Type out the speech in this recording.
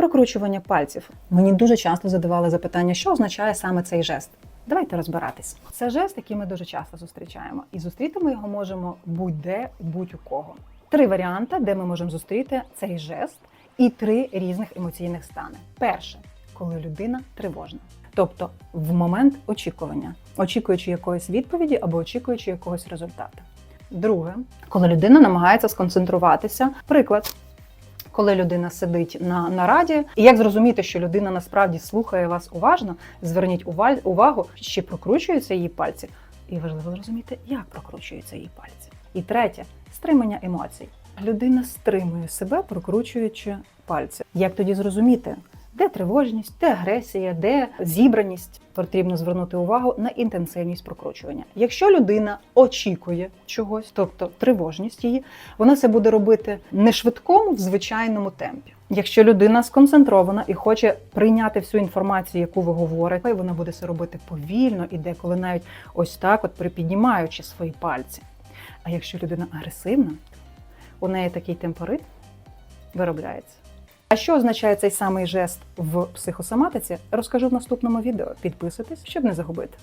Прокручування пальців. Мені дуже часто задавали запитання, що означає саме цей жест. Давайте розбиратись. Це жест, який ми дуже часто зустрічаємо, і зустріти ми його можемо будь-де, будь-у кого. Три варіанти, де ми можемо зустріти цей жест, і три різних емоційних стани. Перше, коли людина тривожна, тобто в момент очікування, очікуючи якоїсь відповіді або очікуючи якогось результату. Друге, коли людина намагається сконцентруватися. Приклад, коли людина сидить на нараді, і як зрозуміти, що людина насправді слухає вас уважно, зверніть увагу, чи прокручуються її пальці, і важливо зрозуміти, як прокручуються її пальці. І третє стримання емоцій. Людина стримує себе, прокручуючи пальці. Як тоді зрозуміти, де тривожність, де агресія, де зібраність? Потрібно звернути увагу на інтенсивність прокручування. Якщо людина очікує чогось, тобто тривожність її, вона це буде робити не швидкому, в звичайному темпі. Якщо людина сконцентрована і хоче прийняти всю інформацію, яку ви говорите, вона буде це робити повільно і деколи навіть ось так, от припіднімаючи свої пальці. А якщо людина агресивна, у неї такий темпорит виробляється. А що означає цей самий жест в психосоматиці, розкажу в наступному відео. Підписуйтесь, щоб не загубити.